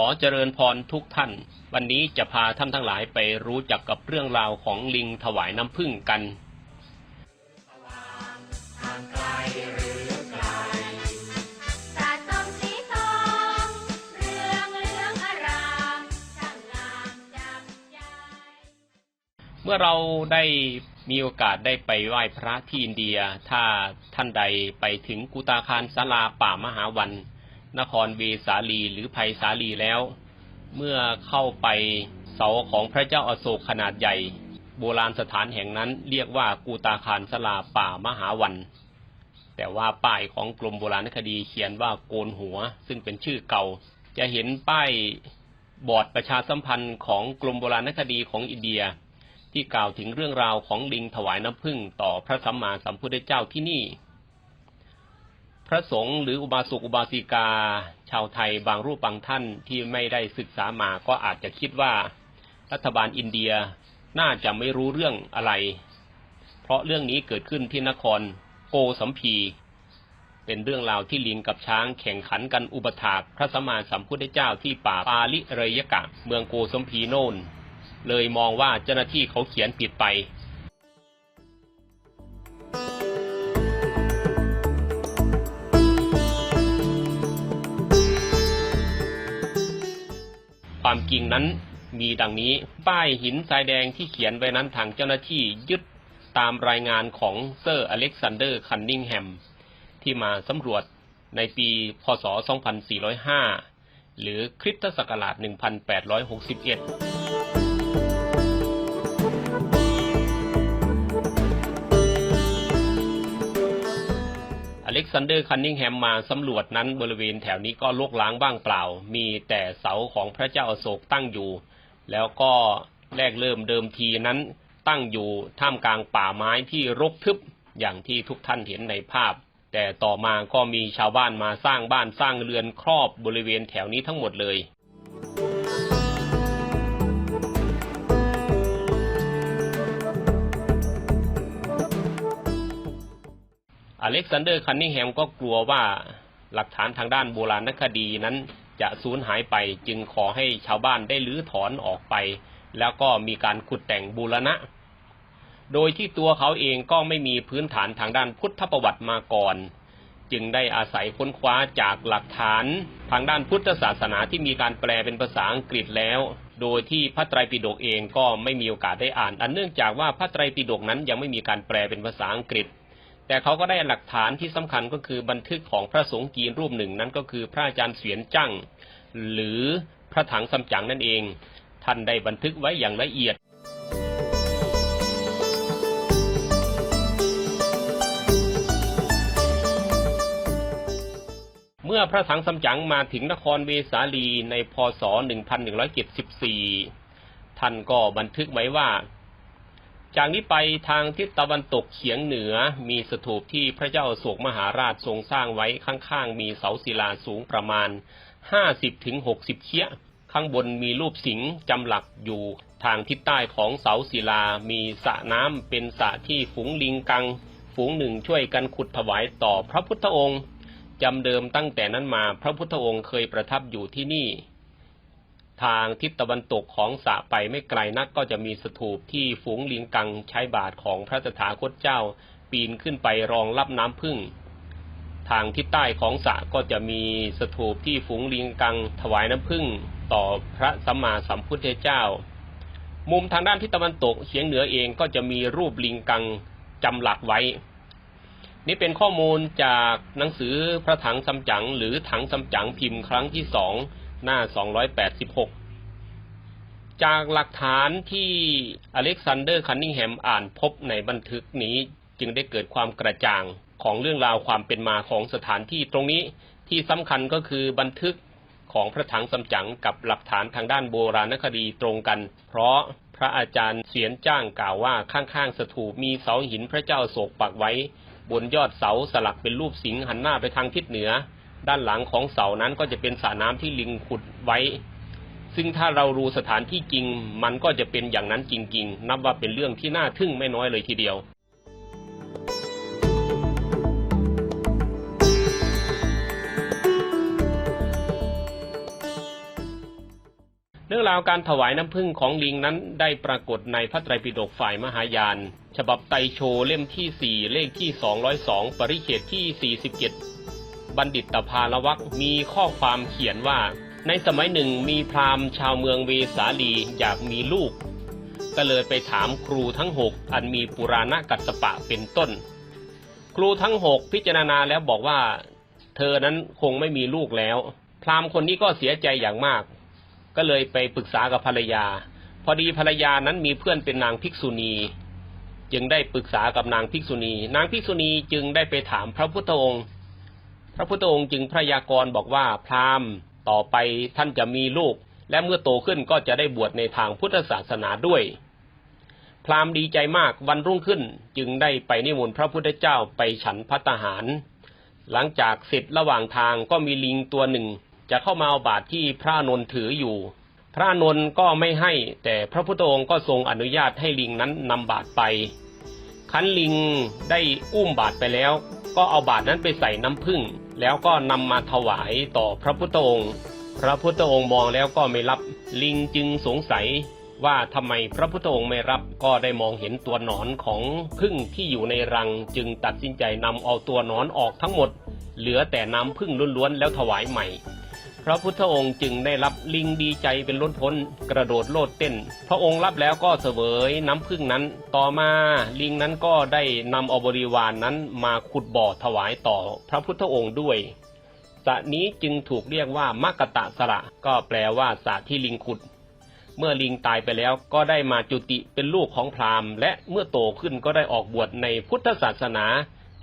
อเจริญพรทุกท่าน วันนี้จะพาท่านทั้งหลายไปรู้จักกับเรื่องราวของลิงถวายน้ำผึ้งกันเรืองเหลืองอารามช่างงามจับใจเมื่อเราได้มีโอกาสได้ไปไหว้พระที่อินเดีย ถ้าท่านใดไปถึงกุตาคารสลาป่ามหาวัน นครเวสาลีหรือภัยสาลีแล้ว เมื่อเข้าไปเสาของพระเจ้าอาโศกขนาดใหญ่ โบราณสถานแห่งนั้นเรียกว่ากูตาคารสลาป่ามหาวัน แต่ว่าป้ายของกรมโบราณคดีเขียนว่าโกนหัว ซึ่งเป็นชื่อเก่า จะเห็นป้ายบอร์ดประชาสัมพันธ์ของกรมโบราณคดีของอินเดีย ที่กล่าวถึงเรื่องราวของลิงถวายน้ำผึ้งต่อพระสัมมาสัมพุทธเจ้าที่นี่ พระสงฆ์หรืออุบาสกอุบาสิกา ชาวไทยบางรูปบางท่านที่ไม่ได้ศึกษามาก็อาจจะคิดว่า รัฐบาลอินเดียน่าจะไม่รู้เรื่องอะไร เพราะเรื่องนี้เกิดขึ้นที่นครโกสัมพี เป็นเรื่องราวที่ลิงกับช้างแข่งขันกันอุปถากพระสมมาสัมพุทธเจ้าที่ป่าปาลิเรยกะ เมืองโกสัมพีโน่นเลยมองว่าเจ้าหน้าที่เขาเขียนผิดไป ความจริงนั้นมีดังนี้ ป้ายหินทรายแดงที่เขียนไว้นั้นทางเจ้าหน้าที่ยึดตามรายงานของเซอร์อเล็กซานเดอร์คันนิงแฮม ที่มาสำรวจในปีพศ 2405 หรือคริสตศักราช 1861 เล็กซานเดอร์คันนิงแฮมมาสำรวจนั้นบริเวณแถวนี้ก็ลกล้างบ้างเปล่า มีแต่เสาของพระเจ้าอโศกตั้งอยู่ แล้วก็แรกเริ่มเดิมทีนั้นตั้งอยู่ท่ามกลางป่าไม้ที่รกทึบอย่างที่ทุกท่านเห็นในภาพ แต่ต่อมาก็มีชาวบ้านมาสร้างบ้านสร้างเรือนครอบบริเวณแถวนี้ทั้งหมดเลย อเล็กซานเดอร์คันนิงแฮมก็กลัวว่าหลักฐานทางด้านโบราณคดีนั้นจะสูญหายไปจึงขอให้ชาวบ้านได้ลื้อถอนออกไป แล้วก็มีการขุดแต่งบูรณะ โดยที่ตัวเขาเองก็ไม่มีพื้นฐานทางด้านพุทธประวัติมาก่อน จึงได้อาศัยค้นคว้าจากหลักฐานทางด้านพุทธศาสนาที่มีการแปลเป็นภาษาอังกฤษแล้ว โดยที่พระไตรปิฎกเองก็ไม่มีโอกาสได้อ่าน อันเนื่องจากว่าพระไตรปิฎกนั้นยังไม่มีการแปลเป็นภาษาอังกฤษ แต่เขาก็ได้หลักฐานที่สำคัญก็คือบันทึกของพระสงฆ์จีนรูปหนึ่งนั้นก็คือพระอาจารย์เสวียนจั่งหรือพระถังซัมจั๋งนั่นเอง ท่านได้บันทึกไว้อย่างละเอียดเมื่อพระถังซัมจั๋งมาถึงนครเวสาลีในพศ 1174 ท่านก็บันทึกไว้ว่า จากนี้ไปทางทิศตะวันตกเฉียงเหนือมีสถูปที่พระเจ้าโศกมหาราชทรงสร้างไว้ข้างๆ มีเสาศิลาสูงประมาณ 50-60ถึง60เชี้ย ข้างบนมีรูปสิงห์จำหลักอยู่ ทางทิศใต้ของเสาศิลามีสระน้ำเป็นสระที่ฝูงลิงกัง ฝูงหนึ่งช่วยกันขุดถวายต่อพระพุทธองค์จำเดิมตั้งแต่นั้นมาพระพุทธองค์เคยประทับอยู่ที่นี่ ทางทิศตะวันตกของสะไปไม่ไกลนักก็จะมีสถูปที่ฝูงลิงกังใช้บาทของพระตถาคตเจ้า ปีนขึ้นไปรองรับน้ำพึ่ง ทางทิศใต้ของสะก็จะมีสถูปที่ฝูงลิงกังถวายน้ำพึ่งต่อพระสัมมาสัมพุทธเจ้า มุมทางด้านทิศตะวันตกเฉียงเหนือเองก็จะมีรูปลิงกังจำหลักไว้ นี่เป็นข้อมูลจากหนังสือพระถังซัมจั๋งหรือถังซัมจั๋งพิมพ์ครั้งที่สอง หน้า 286 จากหลักฐานที่อเล็กซานเดอร์คันนิงแฮมอ่านพบในบันทึกนี้จึงได้เกิดความกระจ่างของเรื่องราวความเป็นมาของสถานที่ตรงนี้ที่สำคัญก็คือบันทึกของพระถังซัมจั๋งกับหลักฐานทางด้านโบราณคดีตรงกัน เพราะพระอาจารย์เสียนจ้างกล่าวว่าข้างๆสถูปมีเสาหินพระเจ้าโศกปักไว้ บนยอดเสาสลักเป็นรูปสิงห์หันหน้าไปทางทิศเหนือ ด้านหลังของเสานั้นก็จะเป็นสระน้ำที่ลิงขุดไว้ ซึ่งถ้าเรารู้สถานที่จริง มันก็จะเป็นอย่างนั้นจริง ๆ นับว่าเป็นเรื่องที่น่าทึ่งไม่น้อยเลยทีเดียวเรื่องราวการถวายน้ำผึ้งของลิงนั้นได้ปรากฏในพระไตรปิฎกฝ่ายมหายาน ฉบับไตโชเล่มที่ 4 เลขที่ 202 ปริเขตที่ 47 บัณฑิตตภาลวักมีข้อความเขียนว่า ในสมัยหนึ่งมีพราหมณ์ชาวเมืองเวสาลีอยากมีลูก ก็เลยไปถามครูทั้งหกอันมีปุราณกัสสปะเป็นต้น ครูทั้งหกพิจารณาแล้วบอกว่า เธอนั้นคงไม่มีลูกแล้ว พราหมณ์คนนี้ก็เสียใจอย่างมาก ก็เลยไปปรึกษากับภรรยา พอดีภรรยานั้นมีเพื่อนเป็นนางภิกษุณีจึงได้ปรึกษากับนางภิกษุณี นางภิกษุณีจึงได้ไปถามพระพุทธองค์ พระพุทธองค์จึงพระยากรณ์บอกว่าพราหมณ์ต่อไปท่านจะมีลูก และเมื่อโตขึ้นก็จะได้บวชในทางพุทธศาสนาด้วย พราหมณ์ดีใจมากวันรุ่งขึ้นจึงได้ไปนิมนต์พระพุทธเจ้าไปฉันพัตตาหาร หลังจากเสร็จระหว่างทางก็มีลิงตัวหนึ่ง จะเข้ามาเอาบาตรที่พระนนถืออยู่ พระนนก็ไม่ให้ แต่พระพุทธองค์ก็ทรงอนุญาตให้ลิงนั้นนำบาตรไปคันลิงได้อุ้มบาตรไปแล้ว ก็เอาบาตรนั้นไปใส่น้ำผึ้ง แล้วก็นำมาถวายต่อพระพุทธองค์ พระพุทธองค์มองแล้วก็ไม่รับลิงจึงสงสัยว่าทำไมพระพุทธองค์ไม่รับก็ได้มองเห็นตัวหนอนของพึ่งที่อยู่ในรังจึงตัดสินใจนำเอาตัวหนอนออกทั้งหมด เหลือแต่น้ำพึ่งล้วนๆแล้วถวายใหม่ พระพุทธองค์จึงได้รับลิงดีใจเป็นล้นพ้นกระโดดโลดเต้น พระองค์รับแล้วก็เสวยน้ำพึ่งนั้น ต่อมาลิงนั้นก็ได้นำอบริวารนนั้นมาขุดบ่อถวายต่อพระพุทธองค์ด้วยสระนี้จึงถูกเรียกว่ามักกะตะสระ ก็แปลว่าสระที่ลิงขุด เมื่อลิงตายไปแล้วก็ได้มาจุติเป็นลูกของพราหมณ์ และเมื่อโตขึ้นก็ได้ออกบวชในพุทธศาสนา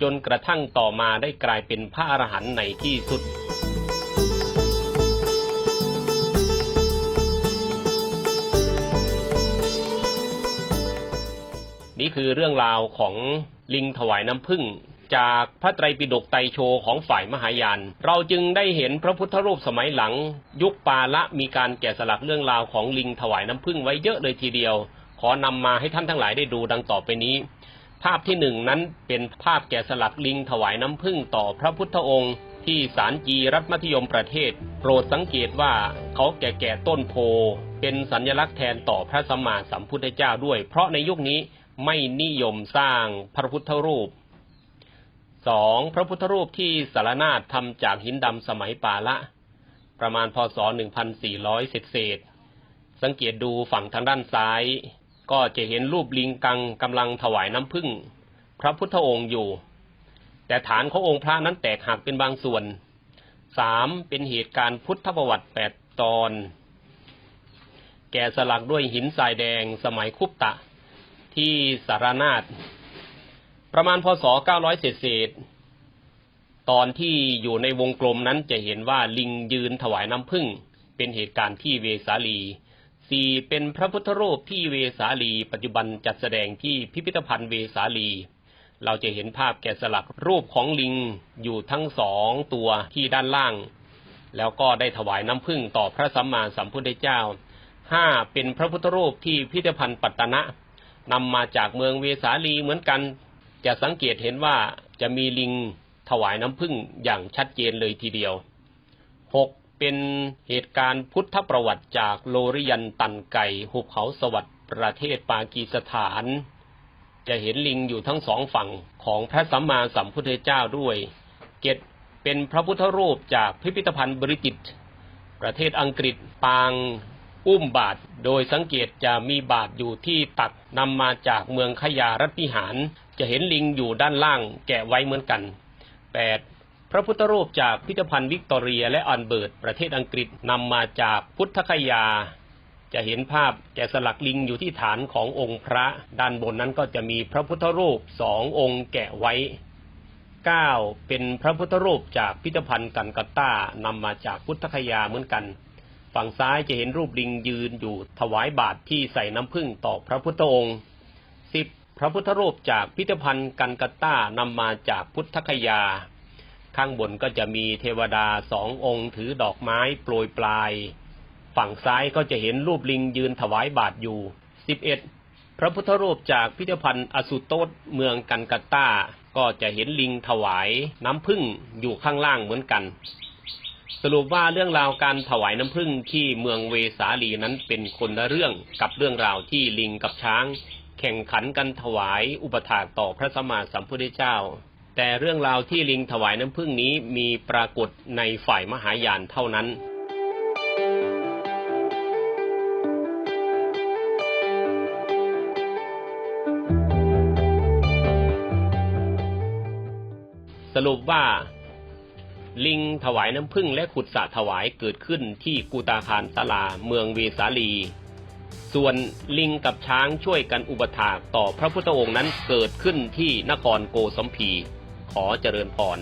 จนกระทั่งต่อมาได้กลายเป็นพระอรหันต์ในที่สุด คือเรื่องราวของลิงถวายน้ำผึ้งจากพระไตรปิฎกไตรโชของฝ่ายมหายาน เราจึงได้เห็นพระพุทธรูปสมัยหลัง ยุคปาละมีการแกะสลักเรื่องราวของลิงถวายน้ำผึ้งไว้เยอะเลยทีเดียว ขอนำมาให้ท่านทั้งหลายได้ดูดังต่อไปนี้ ภาพที่หนึ่งนั้นเป็นภาพแกะสลักลิงถวายน้ำผึ้งต่อพระพุทธองค์ที่ศาลจีรัฐมัธยมประเทศ โปรดสังเกตว่าเขาแก่ๆต้นโพ เป็นสัญลักษณ์แทนต่อพระสัมมาสัมพุทธเจ้าด้วย เพราะในยุคนี้ ไม่นิยมสร้างพระพุทธรูปสองพระพุทธรูปที่สารนาฏทำจากหินดำสมัยปาละ ประมาณพศ 1400 เศษเศษ สังเกตดูฝั่งทางด้านซ้าย ก็จะเห็นรูปลิงกังกำลังถวายน้ำผึ้งพระพุทธองค์อยู่ แต่ฐานขององค์พระนั้นแตกหักเป็นบางส่วน สามเป็นเหตุการณ์พุทธประวัติแปดตอน แกะสลักด้วยหินทรายแดงสมัยคุปตะ ที่สารนาฏประมาณพศ 900 เศษเศษตอนที่อยู่ในวงกลมนั้นจะเห็นว่าลิงยืนถวายน้ำผึ้งเป็นเหตุการณ์ที่เวสาลีสี่เป็นพระพุทธรูปที่เวสาลี ปัจจุบันจัดแสดงที่พิพิธภัณฑ์เวสาลี เราจะเห็นภาพแกะสลักรูปของลิงอยู่ทั้งสองตัวที่ด้านล่าง แล้วก็ได้ถวายน้ำผึ้งต่อพระสัมมาสัมพุทธเจ้าห้าเป็นพระพุทธรูปที่พิพิธภัณฑ์ปัตตนะ นำมาจากเมืองเวสาลีเหมือนกัน จะสังเกตเห็นว่าจะมีลิงถวายน้ำผึ้งอย่างชัดเจนเลยทีเดียว 6. เป็นเหตุการณ์พุทธประวัติจากโลริยันตันไก่หุบเขาสวัสดิ์ประเทศปากีสถาน จะเห็นลิงอยู่ทั้งสองฝั่งของพระสัมมาสัมพุทธเจ้าด้วย เกตเป็นพระพุทธรูปจากพิพิธภัณฑ์บริติตประเทศอังกฤษปาง อุ้มบาท โดยสังเกตจะมีบาทอยู่ที่ตักนำมาจากเมืองขยารัตพิหาร จะเห็นลิงอยู่ด้านล่างแกะไว้เหมือนกัน 8. พระพุทธรูปจากพิพิธภัณฑ์วิกตอเรียและอันเบิร์ตประเทศอังกฤษนำมาจากพุทธคยา จะเห็นภาพแกะสลักลิงอยู่ที่ฐานขององค์พระ ด้านบนนั้นก็จะมีพระพุทธรูปสององค์แกะไว้ 9. เป็นพระพุทธรูปจากพิพิธภัณฑ์กันกัตตานำมาจากพุทธคยาเหมือนกัน ฝั่งซ้ายจะเห็นรูปลิงยืนอยู่ถวายบาตรที่ใส่น้ำผึ้งต่อพระพุทธองค์ 10. พระพุทธรูปจากพิพิธภัณฑ์กันกัตตานำมาจากพุทธคยา ข้างบนก็จะมีเทวดาสององค์ถือดอกไม้โปรยปลาย ฝั่งซ้ายก็จะเห็นรูปลิงยืนถวายบาตรอยู่ 11. พระพุทธรูปจากพิพิธภัณฑ์อสุโตสเมืองกันกัตตาก็จะเห็นลิงถวายน้ำผึ้งอยู่ข้างล่างเหมือนกัน สรุปว่าเรื่องราวการถวายน้ำผึ้งที่เมืองเวสาลีนั้นเป็นคนละเรื่องกับเรื่องราวที่ลิงกับช้าง แข่งขันกันถวายอุปถากต่อพระสมมาสัมพุทธเจ้า แต่เรื่องราวที่ลิงถวายน้ำผึ้งนี้มีปรากฏในฝ่ายมหายานเท่านั้นสรุปว่า ลิงถวายน้ำผึ้งและขุดสะถวายเกิดขึ้นที่กูตาคารสลาเมืองเวสาลี ส่วนลิงกับช้างช่วยกันอุปถากต่อพระพุทธองค์นั้นเกิดขึ้นที่นครโกสัมพี ขอเจริญพร